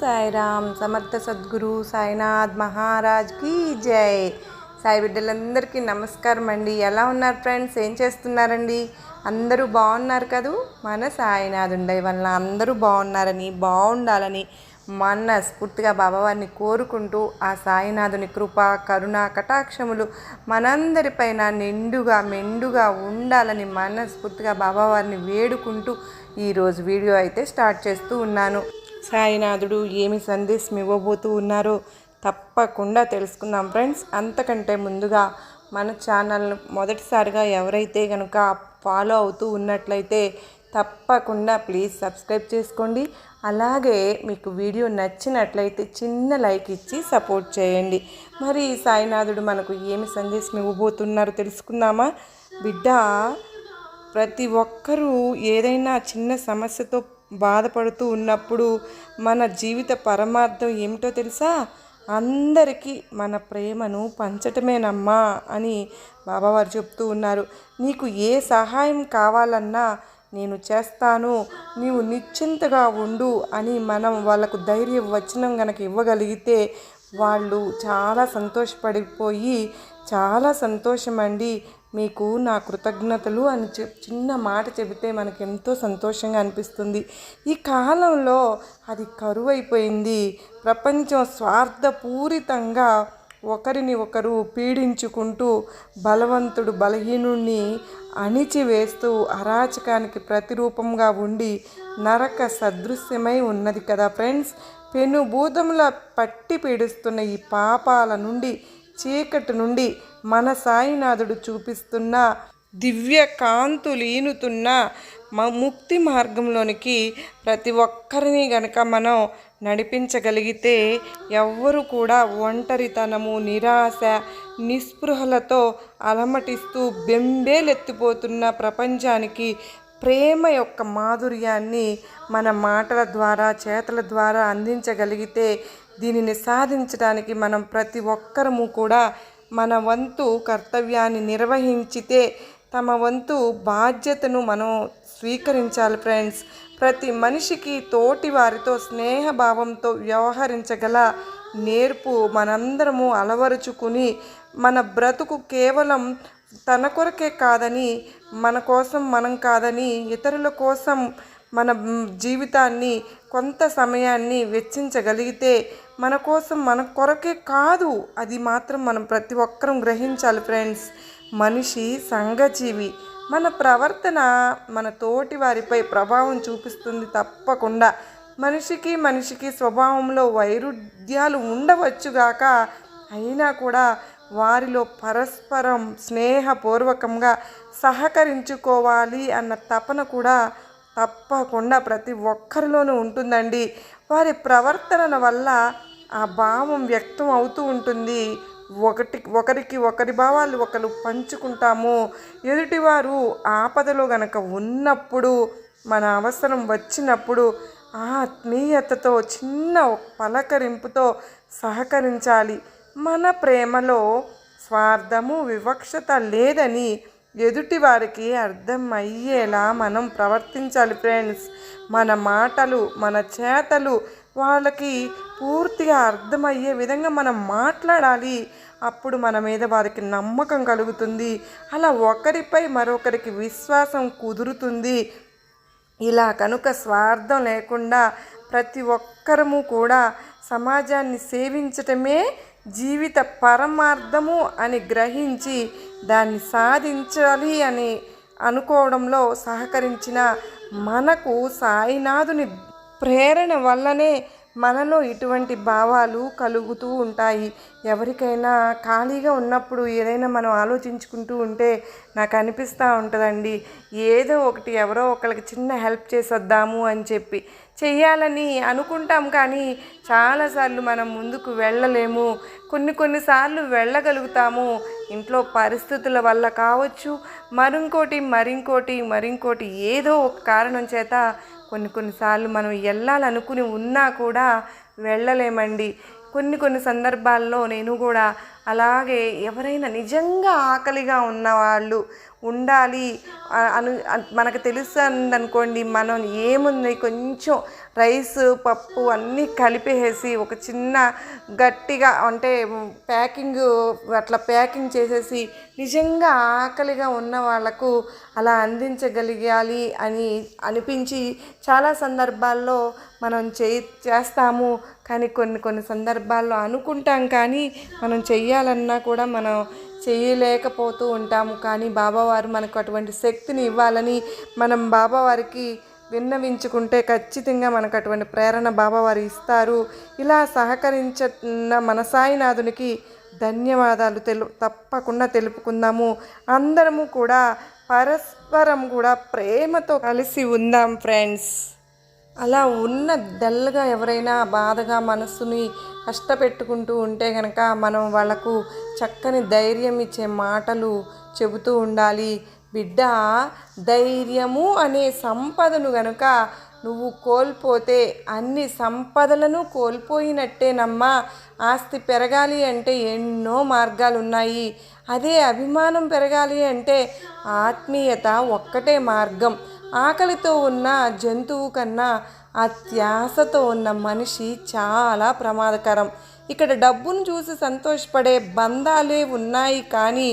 సాయిరామ్ సమర్థ సద్గురు సాయినాథ్ మహారాజ్ కీ జై. సాయి బిడ్డలందరికీ నమస్కారం అండి. ఎలా ఉన్నారు ఫ్రెండ్స్? ఏం చేస్తున్నారండి? అందరూ బాగున్నారు కదూ? మన సాయినాథుండై వల్ల అందరూ బాగున్నారని బాగుండాలని మనస్ఫూర్తిగా బాబావారిని కోరుకుంటూ ఆ సాయినాథుని కృప కరుణ కటాక్షములు మనందరిపైన నిండుగా మెండుగా ఉండాలని మనస్ఫూర్తిగా బాబావారిని వేడుకుంటూ ఈరోజు వీడియో అయితే స్టార్ట్ చేస్తూ ఉన్నాను. సాయినాథుడు ఏమి సందేశం ఇవ్వబోతూ ఉన్నారో తప్పకుండా తెలుసుకుందాం ఫ్రెండ్స్. అంతకంటే ముందుగా మన ఛానల్ను మొదటిసారిగా ఎవరైతే కనుక ఫాలో అవుతూ ఉన్నట్లయితే తప్పకుండా ప్లీజ్ సబ్స్క్రైబ్ చేసుకోండి. అలాగే మీకు వీడియో నచ్చినట్లయితే చిన్న లైక్ ఇచ్చి సపోర్ట్ చేయండి. మరి సాయినాథుడు మనకు ఏమి సందేశం ఇవ్వబోతున్నారో తెలుసుకుందామా? బిడ్డ ప్రతి ఒక్కరూ ఏదైనా చిన్న సమస్యతో బాధపడుతూ ఉన్నప్పుడు మన జీవిత పరమార్థం ఏమిటో తెలుసా? అందరికీ మన ప్రేమను పంచటమేనమ్మా అని బాబావారు చెప్తూ ఉన్నారు. నీకు ఏ సహాయం కావాలన్నా నేను చేస్తాను నీవు నిశ్చింతగా ఉండు అని మనం వాళ్ళకు ధైర్య వచనం గనక ఇవ్వగలిగితే వాళ్ళు చాలా సంతోషపడిపోయి చాలా సంతోషమండి. మీకు నా కృతజ్ఞతలు అని చెప్ చిన్న మాట చెబితే మనకు ఎంతో సంతోషంగా అనిపిస్తుంది. ఈ కాలంలో అది కరువైపోయింది. ప్రపంచం స్వార్థపూరితంగా ఒకరిని ఒకరు పీడించుకుంటూ బలవంతుడు బలహీనుణ్ణి అణిచివేస్తూ అరాచకానికి ప్రతిరూపంగా ఉండి నరక సదృశ్యమై ఉన్నది కదా ఫ్రెండ్స్. పెనుభూతముల పట్టి పీడిస్తున్న ఈ పాపాల నుండి చీకటి నుండి మన సాయినాథుడు చూపిస్తున్న దివ్య కాంతులీనుతున్న ముక్తి మార్గంలోనికి ప్రతి ఒక్కరిని గనక మనం నడిపించగలిగితే ఎవ్వరు కూడా ఒంటరితనము నిరాశ నిస్పృహలతో అలమటిస్తూ బెంబేలెత్తిపోతున్న ప్రపంచానికి ప్రేమ యొక్క మాధుర్యాన్ని మన మాటల ద్వారా చేతల ద్వారా అందించగలిగితే దీనిని సాధించడానికి మనం ప్రతి ఒక్కరము కూడా మన వంతు కర్తవ్యాన్ని నిర్వహించితే తమ వంతు బాధ్యతను మనం స్వీకరించాలి ఫ్రెండ్స్. ప్రతి మనిషికి తోటి వారితో స్నేహభావంతో వ్యవహరించగల నేర్పు మనందరము అలవరుచుకుని మన బ్రతుకు కేవలం తన కొరకే కాదని మన కోసం మనం కాదని ఇతరుల కోసం మన జీవితాన్ని కొంత సమయాన్ని వెచ్చించగలిగితే మన కోసం మన కొరకే కాదు. అది మాత్రం మనం ప్రతి ఒక్కరం గ్రహించాలి ఫ్రెండ్స్. మనిషి సంఘజీవి. మన ప్రవర్తన మన తోటి వారిపై ప్రభావం చూపిస్తుంది తప్పకుండా. మనిషికి మనిషికి స్వభావంలో వైరుధ్యాలు ఉండవచ్చుగాక అయినా కూడా వారిలో పరస్పరం స్నేహపూర్వకంగా సహకరించుకోవాలి అన్న తపన కూడా తప్పకుండా ప్రతి ఒక్కరిలోనూ ఉంటుందండి. వారి ప్రవర్తన వల్ల ఆ భావం వ్యక్తం అవుతూ ఉంటుంది. ఒకటి ఒకరికి ఒకరి భావాలు ఒకరు పంచుకుంటాము. ఎదుటివారు ఆపదలో గనక ఉన్నప్పుడు మన అవసరం వచ్చినప్పుడు ఆత్మీయతతో చిన్న పలకరింపుతో సహకరించాలి. మన ప్రేమలో స్వార్థము వివక్షత లేదని ఎదుటి వారికి అర్థం అయ్యేలా మనం ప్రవర్తించాలి ఫ్రెండ్స్ మన మాటలు మన చేతలు వాళ్ళకి పూర్తిగా అర్థమయ్యే విధంగా మనం మాట్లాడాలి. అప్పుడు మన మీద వారికి నమ్మకం కలుగుతుంది. అలా ఒకరిపై మరొకరికి విశ్వాసం కుదురుతుంది. ఇలా కనుక స్వార్థం లేకుండా ప్రతి ఒక్కరము కూడా సమాజాన్ని సేవించటమే జీవిత పరమార్థము అని గ్రహించి దాన్ని సాధించాలి అని అనుకోవడంలో సహకరించిన మనకు సాయినాథుని ప్రేరణ వల్లనే మనలో ఇటువంటి భావాలు కలుగుతూ ఉంటాయి. ఎవరికైనా ఖాళీగా ఉన్నప్పుడు ఏదైనా మనం ఆలోచించుకుంటూ ఉంటే నాకు అనిపిస్తూ ఉంటుందండి. ఏదో ఒకటి ఎవరో ఒకరికి చిన్న హెల్ప్ చేసొద్దాము అని చెప్పి చెయ్యాలని అనుకుంటాం కానీ చాలాసార్లు మనం ముందుకు వెళ్ళలేము. కొన్ని కొన్నిసార్లు వెళ్ళగలుగుతాము. ఇంట్లో పరిస్థితుల వల్ల కావచ్చు. మరింకోటి మరింకోటి మరింకోటి ఏదో ఒక కారణం చేత కొన్ని కొన్నిసార్లు మనం వెళ్ళాలనుకుని ఉన్నా కూడా వెళ్ళలేమండి. కొన్ని కొన్ని సందర్భాల్లో నేను కూడా అలాగే ఎవరైనా నిజంగా ఆకలిగా ఉన్నవాళ్ళు ఉండాలి. అను మనకు తెలుస్తుంది అనుకోండి మనం ఏముంది కొంచెం రైస్ పప్పు అన్నీ కలిపేసి ఒక చిన్న గట్టిగా అంటే ప్యాకింగ్ అట్లా ప్యాకింగ్ చేసేసి నిజంగా ఆకలిగా ఉన్న వాళ్ళకు అలా అందించగలిగాలి అని అనిపించి చాలా సందర్భాల్లో మనం చే చేస్తాము. కానీ కొన్ని కొన్ని సందర్భాల్లో అనుకుంటాం కానీ మనం చెయ్యాలన్నా కూడా మనం చేయలేకపోతూ ఉంటాము. కానీ బాబావారు మనకు అటువంటి శక్తిని ఇవ్వాలని మనం బాబావారికి విన్నవించుకుంటే ఖచ్చితంగా మనకు అటువంటి ప్రేరణ బాబావారు ఇస్తారు. ఇలా సహకరించిన మన సాయినాథునికి ధన్యవాదాలు తెలు తప్పకుండా తెలుపుకుందాము. అందరము కూడా పరస్పరం కూడా ప్రేమతో కలిసి ఉందాం ఫ్రెండ్స్. అలా ఉన్న డల్గా ఎవరైనా బాధగా మనసుని కష్టపెట్టుకుంటూ ఉంటే కనుక మనం వాళ్ళకు చక్కని ధైర్యం ఇచ్చే మాటలు చెబుతూ ఉండాలి. బిడ్డ ధైర్యము అనే సంపదను గనుక నువ్వు కోల్పోతే అన్ని సంపదలను కోల్పోయినట్టేనమ్మా. ఆస్తి పెరగాలి అంటే ఎన్నో మార్గాలు ఉన్నాయి అదే అభిమానం పెరగాలి అంటే ఆత్మీయత ఒక్కటే మార్గం. ఆకలితో ఉన్న జంతువు కన్నా అత్యాశతో ఉన్న మనిషి చాలా ప్రమాదకరం. ఇక్కడ డబ్బును చూసి సంతోషపడే బంధాలే ఉన్నాయి కానీ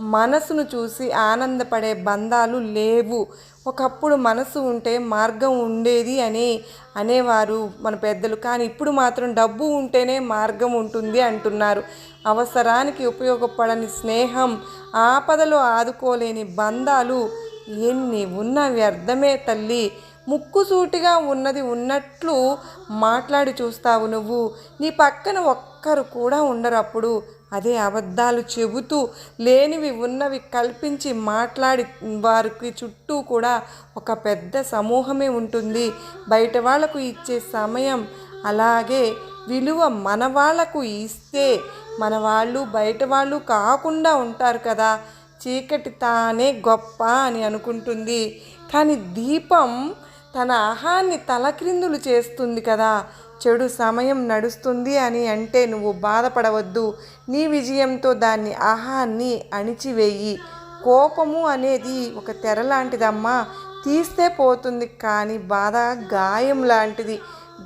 మనసును చూసి ఆనందపడే బంధాలు లేవు. ఒకప్పుడు మనసు ఉంటే మార్గం ఉండేది అని అనేవారు మన పెద్దలు. కానీ ఇప్పుడు మాత్రం డబ్బు ఉంటేనే మార్గం ఉంటుంది అంటున్నారు. అవసరానికి ఉపయోగపడని స్నేహం ఆపదలో ఆదుకోలేని బంధాలు ఎన్ని ఉన్న వ్యర్థమే తల్లి. ముక్కుసూటిగా ఉన్నది ఉన్నట్లు మాట్లాడి చూస్తావు నువ్వు. నీ పక్కన ఒక్కరు కూడా ఉండరు అప్పుడు. అదే అబద్ధాలు చెబుతూ లేనివి ఉన్నవి కల్పించి మాట్లాడి వారికి చుట్టూ కూడా ఒక పెద్ద సమూహమే ఉంటుంది. బయట వాళ్ళకు ఇచ్చే సమయం అలాగే విలువ మన వాళ్ళకు ఇస్తే మన వాళ్ళు బయట వాళ్ళు కాకుండా ఉంటారు కదా. చీకటి తానే గొప్ప అని అనుకుంటుంది. కానీ దీపం తన అహాన్ని తలక్రిందులు చేస్తుంది కదా. చెడు సమయం నడుస్తుంది అని అంటే నువ్వు బాధపడవద్దు. నీ విజయంతో దాన్ని అహాన్ని అణిచివేయి. కోపము అనేది ఒక తెర లాంటిదమ్మా. తీస్తే పోతుంది కానీ బాధ గాయం లాంటిది.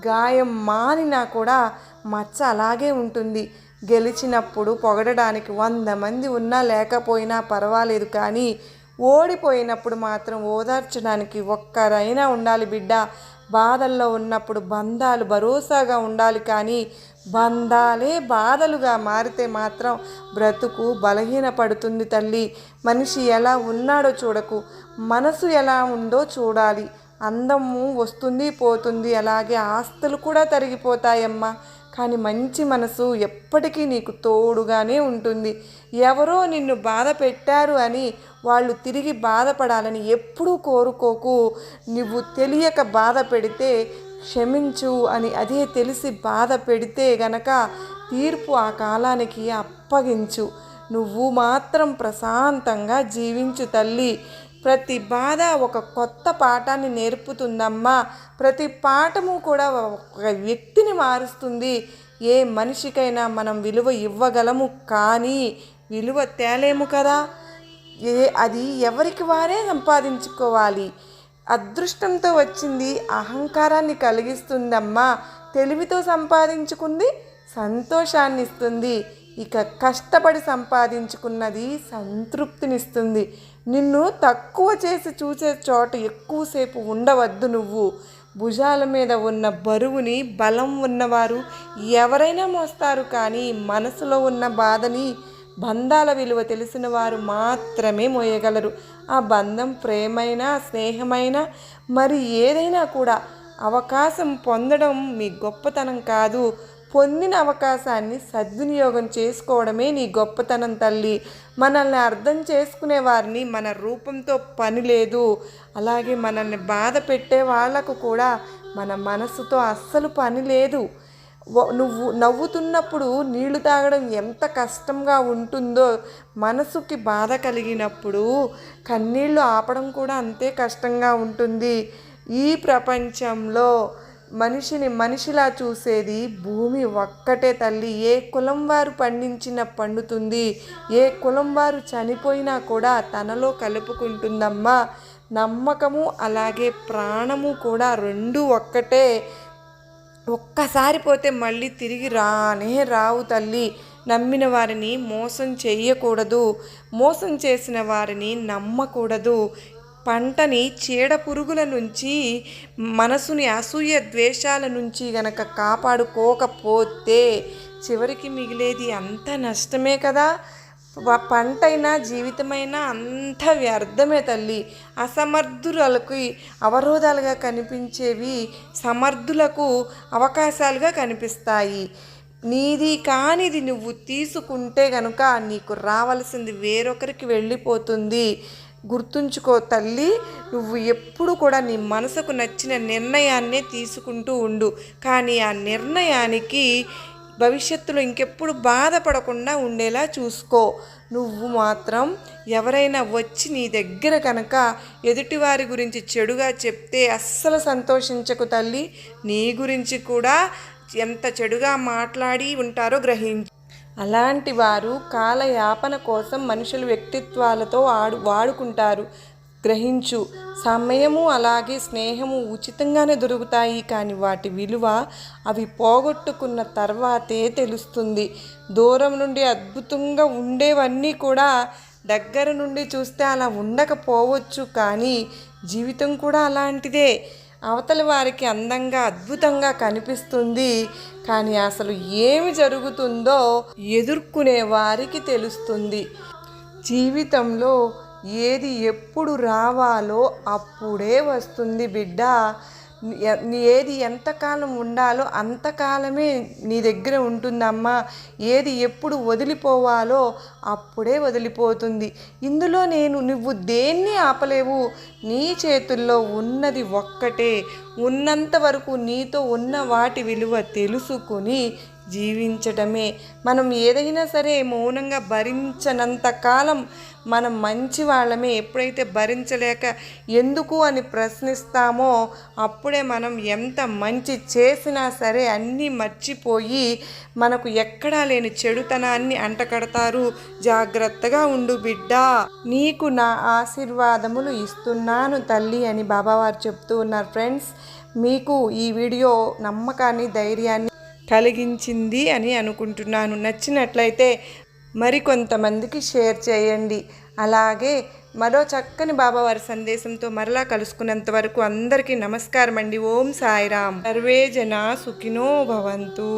గాయం మానినా కూడా మచ్చ అలాగే ఉంటుంది. గెలిచినప్పుడు పొగడడానికి వంద మంది ఉన్నా లేకపోయినా పర్వాలేదు కానీ ఓడిపోయినప్పుడు మాత్రం ఓదార్చడానికి ఒక్కరైనా ఉండాలి బిడ్డ. బాధల్లో ఉన్నప్పుడు బంధాలు భరోసాగా ఉండాలి కానీ బంధాలే బాధలుగా మారితే మాత్రం బ్రతుకు బలహీనపడుతుంది తల్లి. మనిషి ఎలా ఉన్నాడో చూడకు. మనసు ఎలా ఉందో చూడాలి. అందము వస్తుంది పోతుంది. అలాగే ఆస్తులు కూడా తరిగిపోతాయమ్మా. కానీ మంచి మనసు ఎప్పటికీ నీకు తోడుగానే ఉంటుంది. ఎవరో నిన్ను బాధ పెట్టారు అని వాళ్ళు తిరిగి బాధపడాలని ఎప్పుడూ కోరుకోకు. నువ్వు తెలియక బాధ పెడితే క్షమించు అని అదే తెలిసి బాధ పెడితే గనక తీర్పు ఆ కాలానికి అప్పగించు. నువ్వు మాత్రం ప్రశాంతంగా జీవించు తల్లి. ప్రతి బాధ ఒక కొత్త పాఠాన్ని నేర్పుతుందమ్మా. ప్రతి పాఠము కూడా ఒక వ్యక్తిని మారుస్తుంది. ఏ మనిషికైనా మనం విలువ ఇవ్వగలము కానీ విలువ తేలేము కదా. అది ఎవరికి వారే సంపాదించుకోవాలి. అదృష్టంతో వచ్చింది అహంకారాన్ని కలిగిస్తుందమ్మా. తెలివితో సంపాదించుకుంది సంతోషాన్ని ఇస్తుంది ఇక కష్టపడి సంపాదించుకున్నది సంతృప్తినిస్తుంది. నిన్ను తక్కువ చేసి చూసే చోట ఎక్కువసేపు ఉండవద్దు నువ్వు. భుజాల మీద ఉన్న బరువుని బలం ఉన్నవారు ఎవరైనా మోస్తారు కానీ మనసులో ఉన్న బాధని బంధాల విలువ తెలిసిన వారు మాత్రమే మోయగలరు. ఆ బంధం ప్రేమైనా స్నేహమైనా మరి ఏదైనా కూడా అవకాశం పొందడం మీ గొప్పతనం కాదు. పొందిన అవకాశాన్ని సద్వినియోగం చేసుకోవడమే నీ గొప్పతనం తల్లి. మనల్ని అర్థం చేసుకునే వారిని మన రూపంతో పని లేదు. అలాగే మనల్ని బాధ పెట్టే వాళ్ళకు కూడా మన మనసుతో అస్సలు పని లేదు. నువ్వు నవ్వుతున్నప్పుడు నీళ్ళు తాగడం ఎంత కష్టంగా ఉంటుందో మనసుకి బాధ కలిగినప్పుడు కన్నీళ్ళు ఆపడం కూడా అంతే కష్టంగా ఉంటుంది. ఈ ప్రపంచంలో మనిషిని మనిషిలా చూసేది భూమి ఒక్కటే తల్లి. ఏ కులం వారు పండించిన పండుతుంది ఏ కులం వారు చనిపోయినా కూడా తనలో కలుపుకుంటుందమ్మా. నమ్మకము అలాగే ప్రాణము కూడా రెండు ఒక్కటే. ఒక్కసారి పోతే మళ్ళీ తిరిగి రానే రావు తల్లి. నమ్మిన వారిని మోసం చేయకూడదు మోసం చేసిన వారిని నమ్మకూడదు. పంటని చీడ పురుగుల నుంచి మనసుని అసూయ ద్వేషాల నుంచి గనక కాపాడుకోకపోతే చివరికి మిగిలేది అంత నష్టమే కదా. పంటైనా జీవితమైనా అంత వ్యర్థమే తల్లి. అసమర్థులకు అవరోధాలుగా కనిపించేవి సమర్థులకు అవకాశాలుగా కనిపిస్తాయి. నీది కానిది నువ్వు తీసుకుంటే కనుక నీకు రావలసింది వేరొకరికి వెళ్ళిపోతుంది. గుర్తుంచుకో తల్లి నువ్వు ఎప్పుడు కూడా నీ మనసుకు నచ్చిన నిర్ణయాన్నే తీసుకుంటూ ఉండు. కానీ ఆ నిర్ణయానికి భవిష్యత్తులో ఇంకెప్పుడు బాధపడకుండా ఉండేలా చూసుకో. నువ్వు మాత్రం ఎవరైనా వచ్చి నీ దగ్గర కనుక ఎదుటివారి గురించి చెడుగా చెప్తే అస్సలు సంతోషించకు తల్లి. నీ గురించి కూడా ఎంత చెడుగా మాట్లాడి ఉంటారో గ్రహించు. అలాంటి వారు కాలయాపన కోసం మనుషుల వ్యక్తిత్వాలతో ఆడు వాడుకుంటారు. గ్రహించు. సమయము అలాగే స్నేహము ఉచితంగానే దొరుకుతాయి కానీ వాటి విలువ అవి పోగొట్టుకున్న తర్వాతే తెలుస్తుంది. దూరం నుండి అద్భుతంగా ఉండేవన్నీ కూడా దగ్గర నుండి చూస్తే అలా ఉండకపోవచ్చు కానీ జీవితం కూడా అలాంటిదే. అవతల వారికి అందంగా అద్భుతంగా కనిపిస్తుంది కానీ అసలు ఏమి జరుగుతుందో ఎదుర్కొనే వారికి తెలుస్తుంది. జీవితంలో ఏది ఎప్పుడు రావాలో అప్పుడే వస్తుంది బిడ్డ. ఏది ఎంతకాలం ఉండాలో అంతకాలమే నీ దగ్గర ఉంటుందమ్మా. ఏది ఎప్పుడు వదిలిపోవాలో అప్పుడే వదిలిపోతుంది. ఇందులో నేను నువ్వు దేన్ని ఆపలేవు? నీ చేతుల్లో ఉన్నది ఒక్కటే. ఉన్నంత వరకు నీతో ఉన్న వాటి విలువ తెలుసుకుని జీవించటమే. మనం ఏదైనా సరే మౌనంగా భరించనంత కాలం మనం మంచి వాళ్ళమే. ఎప్పుడైతే భరించలేక ఎందుకు అని ప్రశ్నిస్తామో అప్పుడే మనం ఎంత మంచి చేసినా సరే అన్నీ మర్చిపోయి మనకు ఎక్కడా లేని చెడుతనాన్ని అంటకడతారు. జాగ్రత్తగా ఉండు బిడ్డ. నీకు నా ఆశీర్వాదములు ఇస్తున్నాను తల్లి అని బాబావారు చెప్తూ ఉన్నారు ఫ్రెండ్స్. మీకు ఈ వీడియో నమ్మకాన్ని ధైర్యాన్ని కలిగించింది అని అనుకుంటున్నాను. నచ్చినట్లయితే మరికొంతమందికి షేర్ చేయండి. అలాగే మరో చక్కని బాబావారి సందేశంతో మరలా కలుసుకున్నంత వరకు అందరికీ నమస్కారం అండి ఓం సాయిరామ్. సర్వే జన సుఖినో భవంతు.